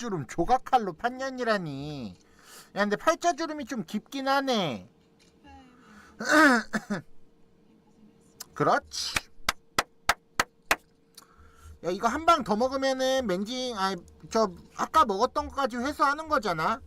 팔자주름 조각칼로 판년이라니. 야, 근데 팔자주름이 좀 깊긴 하네. 그렇지. 야, 이거 한 방 더 먹으면은 맹징, 아, 저, 아까 먹었던 것까지 회수하는 거잖아?